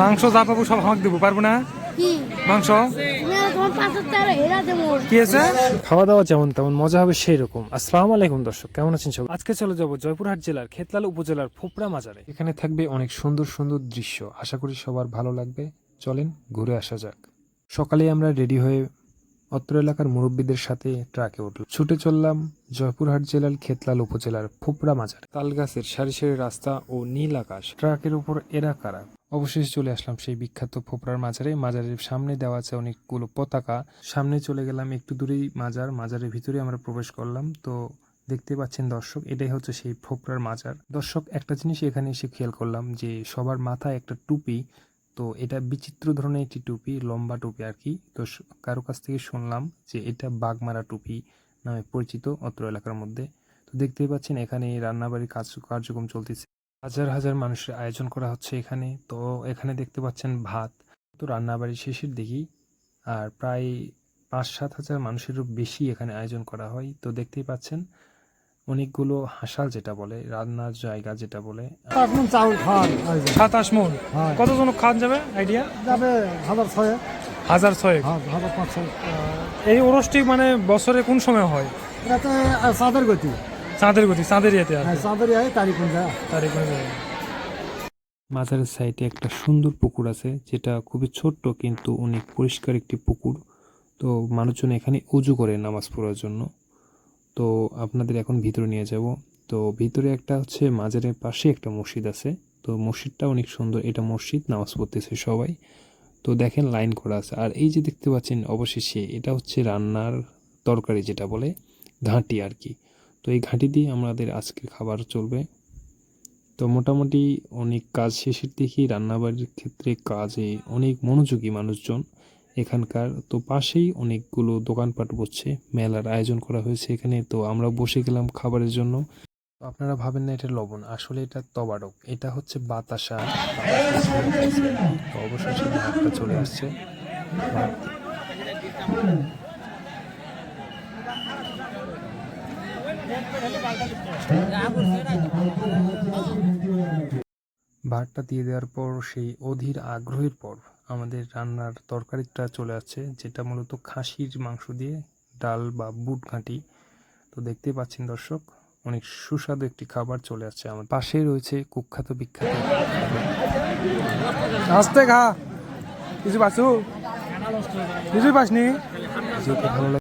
মাংস যা পাবো সব আমাকে দেবো পারব না? মাংস? কি আছে খাওয়া দাওয়া যেমন তেমন মজা হবে সেই রকম আসসালামু আলাইকুম দর্শক কেমন আছেন সবাই? আজকে চলে যাব জয়পুরহাট জেলার খেতলাল উপজেলার ফোপড়া মাজারে। এখানে থাকবে অনেক সুন্দর সুন্দর দৃশ্য। আশা করি সবার ভালো লাগবে। চলেন ঘুরে আসা যাক। সকালে আমরা রেডি হয়ে অত্র এলাকার মুরব্বীদের সাথে ট্রাকে উঠল ছুটে চললাম জয়পুরহাট জেলার খেতলাল উপজেলার ফোপড়া মাজার। তাল গাছের সারি সারি রাস্তা ও নীল আকাশ। ট্রাকের উপর এরা কারা? অবশেষে চলে আসলাম সেই বিখ্যাত ফোপড়ার মাজারে। মাজারের সামনে দেওয়া আছে অনেকগুলো পতাকা। সামনে চলে গেলাম একটু দূরেই মাজার। মাজারের ভিতরে আমরা প্রবেশ করলাম। তো দেখতে পাচ্ছেন দর্শক, এটাই হচ্ছে সেই ফোপড়ার মাজার। দর্শক, একটা জিনিস এখানে এসে খেয়াল করলাম যে সবার মাথায় একটা টুপি। তো এটা বিচিত্র ধরনের একটি টুপি, লম্বা টুপি আর কি। তো কারও কাছ থেকে শুনলাম যে এটা বাঘমারা টুপি নামে পরিচিত অত্র এলাকার মধ্যে। তো দেখতেই পাচ্ছেন এখানে রান্নাবাড়ির কাজ, কার্যক্রম চলতেছে। হাজার হাজার মানুষের আয়োজন করা হচ্ছে এখানে। তো এখানে দেখতে পাচ্ছেন ভাত। তো রান্নাবাড়ি শেষের দিকেই। আর প্রায় পাঁচ সাত হাজার মানুষেরও বেশি এখানে আয়োজন করা হয়। তো দেখতেই পাচ্ছেন অনেকগুলো হাসাল যেটা বলে রান্নার জায়গা যেটা বলে। চাউল খাওয়ার সাতাশ মন। হ্যাঁ। কতজন খাওয়া যাবে? আইডিয়া? যাবে হাজার ছয়ে হাজার ছয় হ্যাঁ হাজার পাঁচ এই ওরসটি মানে বছরে কোন সময় হয়? এটাতে চাঁদের গতি। চাঁদের গতি চাঁদের ইয়েতে হ্যাঁ তারিখ অনুযায়ী তারিখ মাজারের সাইডে একটা সুন্দর পুকুর আছে যেটা খুবই ছোট্ট কিন্তু অনেক পরিষ্কার একটি পুকুর। তো মানুষজন এখানে উজু করে নামাজ পড়ার জন্য। তো আপনাদের এখন ভিতরে নিয়ে যাব। তো ভিতরে একটা হচ্ছে মাজারের পাশে একটা মসজিদ আছে। তো মসজিদটা অনেক সুন্দর এটা মসজিদ নামাজ পড়তেছে সবাই। তো দেখেন লাইন করা আছে। আর এই যে দেখতে পাচ্ছেন অবশেষে এটা হচ্ছে রান্নার তরকারি যেটা বলে ঘাঁটি আর কি। তো এই ঘাঁটি দিয়ে আমাদের আজকের খাবার চলবে। তো মোটামুটি অনেক কাজ শেষের দিকেই রান্নাবাড়ির ক্ষেত্রে কাজে অনেক মনোযোগী মানুষজন এখানকার। তো পাশেই অনেকগুলো দোকানপাট বসছে, মেলার আয়োজন করা হয়েছে এখানে। তো আমরা বসে গেলাম খাবারের জন্য। আপনারা ভাবেন না এটা লবণ, আসলে এটা তবারক, এটা হচ্ছে বাতাসা। তো চলে আসছে। ভাতটা দিয়ে দেওয়ার পর সেই অধীর আগ্রহের পর আমাদের রান্নার তরকারিটা চলে আসছে যেটা মূলত খাসির মাংস দিয়ে ডাল বা বুট ঘাঁটি। তো দেখতেই পাচ্ছেন দর্শক অনেক সুস্বাদু একটি খাবার চলে আসছে আমার পাশেই রয়েছে কুখ্যাত বিখ্যাত আস্তে খা। কিছু পাচ্ছু? কিছু পাসনি? যেহেতু ভালো